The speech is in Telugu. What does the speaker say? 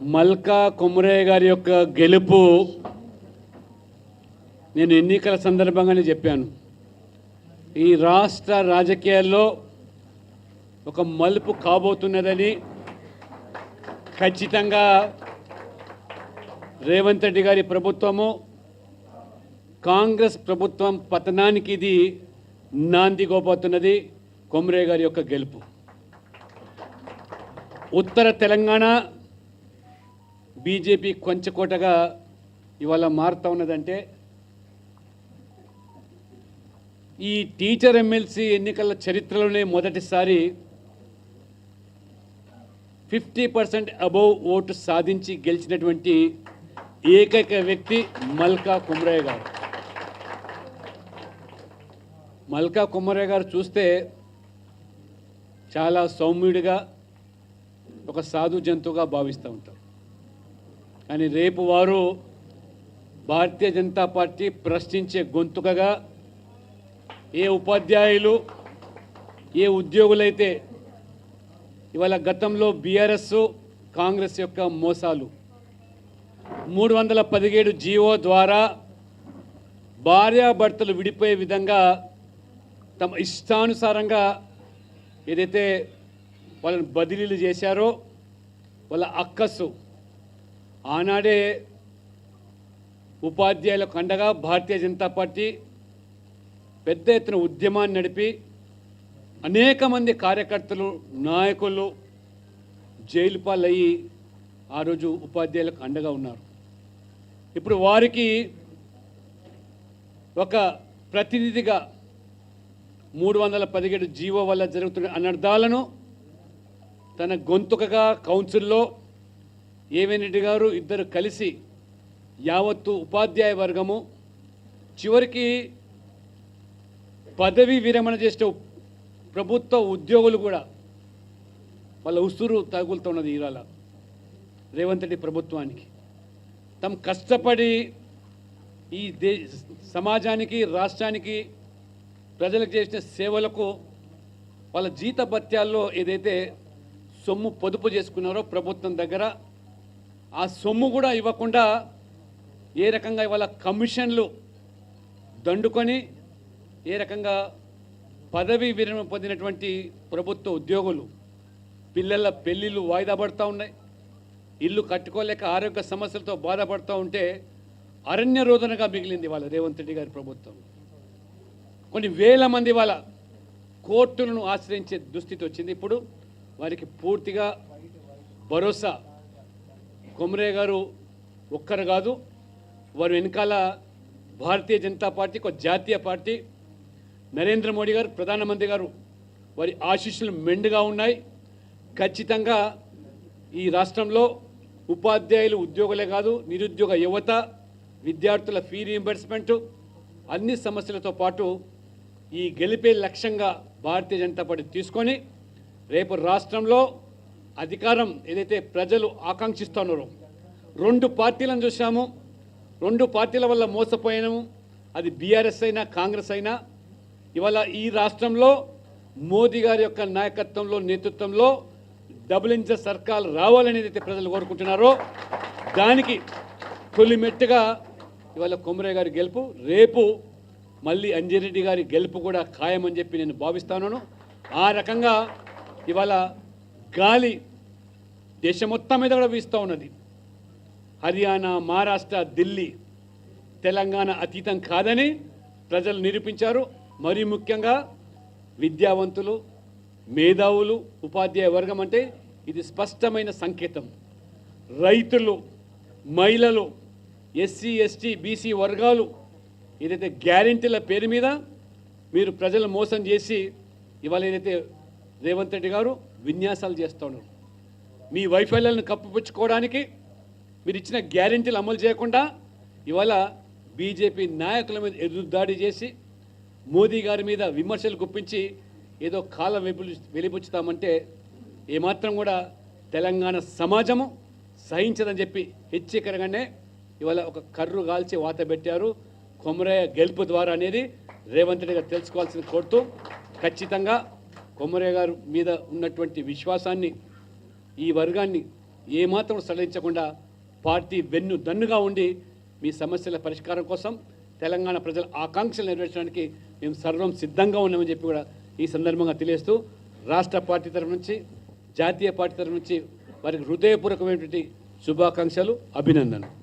మల్కా కుమరయ్య గారి యొక్క గెలుపు నేను ఎన్నికల సందర్భంగానే చెప్పాను. ఈ రాష్ట్ర రాజకీయాల్లో ఒక మలుపు కాబోతున్నదని ఖచ్చితంగా రేవంత్ రెడ్డి గారి ప్రభుత్వము కాంగ్రెస్ ప్రభుత్వం పతనానికి ఇది నాంది కోపోతున్నది కొమరే గారి యొక్క గెలుపు. ఉత్తర తెలంగాణ బీజేపీ కొంచెకోటగా ఇవాళ మారుతా ఉన్నదంటే ఈ టీచర్ ఎమ్మెల్సీ ఎన్నికల చరిత్రలోనే మొదటిసారి ఫిఫ్టీ పర్సెంట్ అబౌవ్ ఓటు సాధించి గెలిచినటువంటి ఏకైక వ్యక్తి మల్కా కుమ్రయ్య గారు. మల్కా కుమ్మరయ్య గారు చూస్తే చాలా సౌమ్యుడిగా ఒక సాధు జంతువుగా భావిస్తూ ఉంటారు. కానీ రేపు వారు భారతీయ జనతా పార్టీ ప్రశ్నించే గొంతుకగా ఏ ఉపాధ్యాయులు ఏ ఉద్యోగులైతే ఇవాళ గతంలో బీఆర్ఎస్ కాంగ్రెస్ యొక్క మోసాలు మూడు వందల పదిహేడు జీవో ద్వారా భార్యాభర్తలు విడిపోయే విధంగా తమ ఇష్టానుసారంగా ఏదైతే వాళ్ళని బదిలీలు చేశారో వాళ్ళ అక్కసు ఆనాడే ఉపాధ్యాయులకు అండగా భారతీయ జనతా పార్టీ పెద్ద ఎత్తున ఉద్యమాన్ని నడిపి అనేక మంది కార్యకర్తలు నాయకులు జైలు పాలయ్యి ఆ రోజు ఉపాధ్యాయులకు అండగా ఉన్నారు. ఇప్పుడు వారికి ఒక ప్రతినిధిగా మూడు వందల పదిహేడు జీవో వల్ల జరుగుతున్న అనర్థాలను తన గొంతుకగా కౌన్సిల్లో ఏవేనరెడ్డి గారు ఇద్దరు కలిసి యావత్తు ఉపాధ్యాయ వర్గము. చివరికి పదవి విరమణ చేసిన ప్రభుత్వ ఉద్యోగులు కూడా వాళ్ళ ఉసురు తగులుతున్నది ఇవాళ రేవంత్ రెడ్డి ప్రభుత్వానికి. తమ కష్టపడి ఈ దే సమాజానికి రాష్ట్రానికి ప్రజలకు చేసిన సేవలకు వాళ్ళ జీత భత్యాల్లో ఏదైతే సొమ్ము పొదుపు చేసుకున్నారో ప్రభుత్వం దగ్గర ఆ సొమ్ము కూడా ఇవ్వకుండా ఏ రకంగా ఇవాళ కమిషన్లు దండుకొని ఏ రకంగా పదవి విరమణ పొందినటువంటి ప్రభుత్వ ఉద్యోగులు పిల్లల పెళ్ళిళ్ళు వాయిదా పడుతూ ఉన్నాయి. ఇల్లు కట్టుకోలేక ఆరోగ్య సమస్యలతో బాధపడుతూ ఉంటే అరణ్య రోదనగా మిగిలింది వాళ్ళ రేవంత్ రెడ్డి గారి ప్రభుత్వం. కొన్ని వేల మంది వాళ్ళ కోర్టులను ఆశ్రయించే దుస్థితి వచ్చింది. ఇప్పుడు వారికి పూర్తిగా భరోసా కొమరే గారు ఒక్కరు కాదు వారు వెనకాల భారతీయ జనతా పార్టీ ఒక జాతీయ పార్టీ. నరేంద్ర మోడీ గారు ప్రధానమంత్రి గారు వారి ఆశీస్సులు మెండుగా ఉన్నాయి. ఖచ్చితంగా ఈ రాష్ట్రంలో ఉపాధ్యాయులు ఉద్యోగులే కాదు నిరుద్యోగ యువత విద్యార్థుల ఫీ రీయింబర్స్మెంటు అన్ని సమస్యలతో పాటు ఈ గెలిపే లక్ష్యంగా భారతీయ జనతా పార్టీ తీసుకొని రేపు రాష్ట్రంలో అధికారం ఏదైతే ప్రజలు ఆకాంక్షిస్తున్నారో రెండు పార్టీలను చూసాము రెండు పార్టీల వల్ల మోసపోయాము. అది బీఆర్ఎస్ అయినా కాంగ్రెస్ అయినా. ఇవాళ ఈ రాష్ట్రంలో మోదీ గారి యొక్క నాయకత్వంలో నేతృత్వంలో డబుల్ ఇంజన్ సర్కార్ రావాలనేది అయితే ప్రజలు కోరుకుంటున్నారో దానికి తొలి మెట్టుగా ఇవాళ కొమరే గారి గెలుపు రేపు మళ్ళీ అంజిరెడ్డి గారి గెలుపు కూడా ఖాయమని చెప్పి నేను భావిస్తాను ఆ రకంగా ఇవాళ గాలి దేశం మొత్తం మీద కూడా వీస్తూ ఉన్నది. హర్యానా మహారాష్ట్ర ఢిల్లీ తెలంగాణ అతీతం కాదని ప్రజలు నిరూపించారు. మరీ ముఖ్యంగా విద్యావంతులు మేధావులు ఉపాధ్యాయ వర్గం అంటే ఇది స్పష్టమైన సంకేతం. రైతులు మహిళలు ఎస్సీ ఎస్టీ బీసీ వర్గాలు ఏదైతే గ్యారెంటీల పేరు మీద మీరు ప్రజలు మోసం చేసి ఇవాళ ఏదైతే రేవంత్ రెడ్డి గారు విన్యాసాలు చేస్తూ మీ వైఫల్యాలను కప్పిపుచ్చుకోవడానికి మీరు ఇచ్చిన గ్యారెంటీలు అమలు చేయకుండా ఇవాళ బీజేపీ నాయకుల మీద ఎదురుదాడి చేసి మోదీ గారి మీద విమర్శలు గుప్పించి ఏదో కాలం వెలుపు వెలిపుచ్చుతామంటే ఏమాత్రం కూడా తెలంగాణ సమాజము సహించదని చెప్పి హెచ్చరికరగానే ఇవాళ ఒక కర్రు కాల్చి వాత పెట్టారు. కొమరయ్య గెలుపు ద్వారా అనేది రేవంత్ రెడ్డి గారు తెలుసుకోవాల్సింది కోరుతూ ఖచ్చితంగా కొమరయ్య గారు మీద ఉన్నటువంటి విశ్వాసాన్ని ఈ వర్గాన్ని ఏమాత్రం సడలించకుండా పార్టీ వెన్ను దన్నుగా ఉండి మీ సమస్యల పరిష్కారం కోసం తెలంగాణ ప్రజల ఆకాంక్షలు నెరవేర్చడానికి మేము సర్వం సిద్ధంగా ఉన్నామని చెప్పి కూడా ఈ సందర్భంగా తెలియస్తూ రాష్ట్ర పార్టీ తరఫు నుంచి జాతీయ పార్టీ తరఫు నుంచి వారికి హృదయపూర్వకమైనటువంటి శుభాకాంక్షలు అభినందనలు.